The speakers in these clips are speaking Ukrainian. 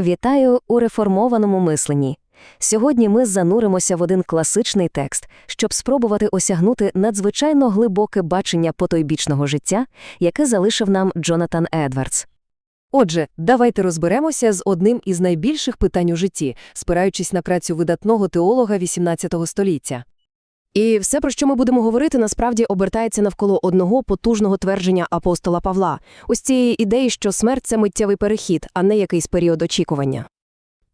Вітаю у реформованому мисленні. Сьогодні ми зануримося в один класичний текст, щоб спробувати осягнути надзвичайно глибоке бачення потойбічного життя, яке залишив нам Джонатан Едвардс. Отже, давайте розберемося з одним із найбільших питань у житті, спираючись на працю видатного теолога XVIII століття. І все, про що ми будемо говорити, насправді обертається навколо одного потужного твердження апостола Павла, ось цієї ідеї, що смерть – це миттєвий перехід, а не якийсь період очікування.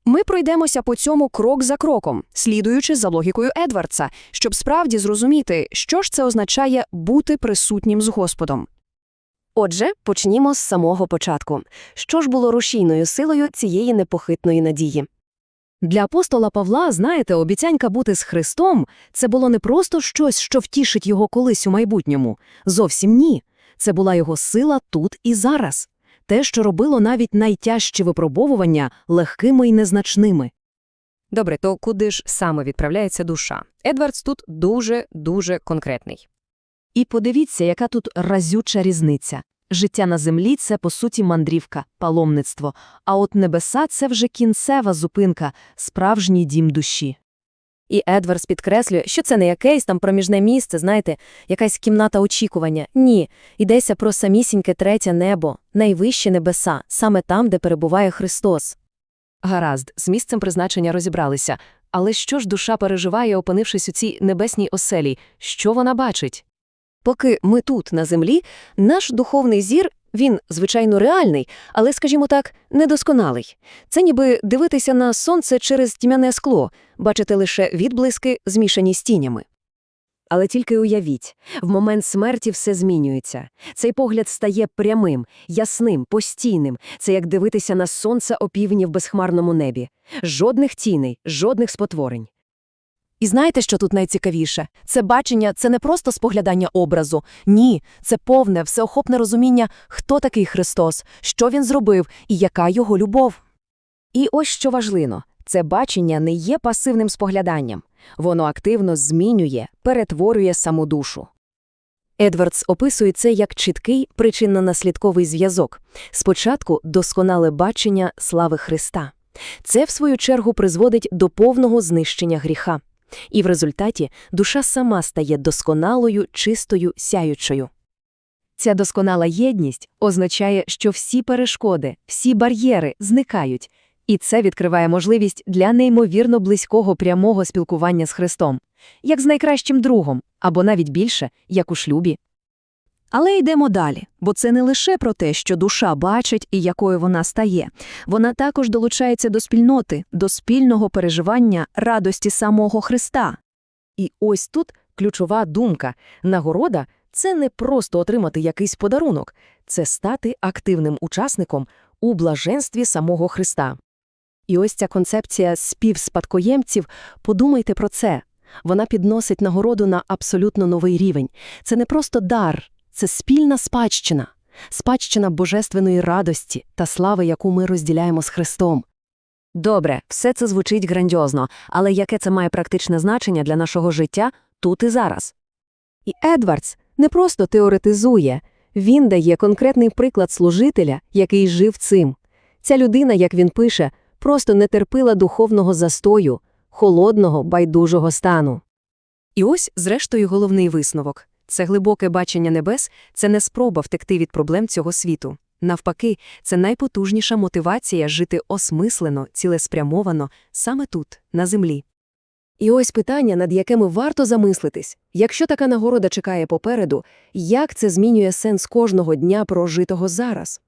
Ми пройдемося по цьому крок за кроком, слідуючи за логікою Едвардса, щоб справді зрозуміти, що ж це означає бути присутнім з Господом. Отже, почнімо з самого початку. Що ж було рушійною силою цієї непохитної надії? Для апостола Павла, знаєте, обіцянка бути з Христом – це було не просто щось, що втішить його колись у майбутньому. Зовсім ні. Це була його сила тут і зараз. Те, що робило навіть найтяжчі випробовування легкими і незначними. Добре, то куди ж саме відправляється душа? Едвардс тут дуже-дуже конкретний. І подивіться, яка тут разюча різниця. Життя на землі – це, по суті, мандрівка, паломництво, а от небеса – це вже кінцева зупинка, справжній дім душі. І Едвардс підкреслює, що це не якесь там проміжне місце, знаєте, якась кімната очікування. Ні, йдеться про самісіньке третє небо, найвищі небеса, саме там, де перебуває Христос. Гаразд, з місцем призначення розібралися. Але що ж душа переживає, опинившись у цій небесній оселі? Що вона бачить? Поки ми тут, на землі, наш духовний зір, він, звичайно, реальний, але, скажімо так, недосконалий. Це ніби дивитися на сонце через тьмяне скло, бачити лише відблиски, змішані з тінями. Але тільки уявіть, в момент смерті все змінюється. Цей погляд стає прямим, ясним, постійним. Це як дивитися на сонце опівні в безхмарному небі. Жодних тіней, жодних спотворень. Знаєте, що тут найцікавіше? Це бачення – це не просто споглядання образу. Ні, це повне, всеохопне розуміння, хто такий Христос, що Він зробив і яка його любов. І ось що важливо. Це бачення не є пасивним спогляданням. Воно активно змінює, перетворює саму душу. Едвардс описує це як чіткий причинно-наслідковий зв'язок. Спочатку досконале бачення слави Христа. Це, в свою чергу, призводить до повного знищення гріха. І в результаті душа сама стає досконалою, чистою, сяючою. Ця досконала єдність означає, що всі перешкоди, всі бар'єри зникають, і це відкриває можливість для неймовірно близького прямого спілкування з Христом, як з найкращим другом, або навіть більше, як у шлюбі. Але йдемо далі, бо це не лише про те, що душа бачить і якою вона стає. Вона також долучається до спільноти, до спільного переживання радості самого Христа. І ось тут ключова думка. Нагорода – це не просто отримати якийсь подарунок, це стати активним учасником у блаженстві самого Христа. І ось ця концепція співспадкоємців, подумайте про це. Вона підносить нагороду на абсолютно новий рівень. Це не просто дар, це спільна спадщина, спадщина божественної радості та слави, яку ми розділяємо з Христом. Добре, все це звучить грандіозно, але яке це має практичне значення для нашого життя тут і зараз? І Едвардс не просто теоретизує, він дає конкретний приклад служителя, який жив цим. Ця людина, як він пише, просто не терпила духовного застою, холодного, байдужого стану. І ось, зрештою, головний висновок. Це глибоке бачення небес – це не спроба втекти від проблем цього світу. Навпаки, це найпотужніша мотивація жити осмислено, цілеспрямовано, саме тут, на землі. І ось питання, над якими варто замислитись. Якщо така нагорода чекає попереду, як це змінює сенс кожного дня прожитого зараз?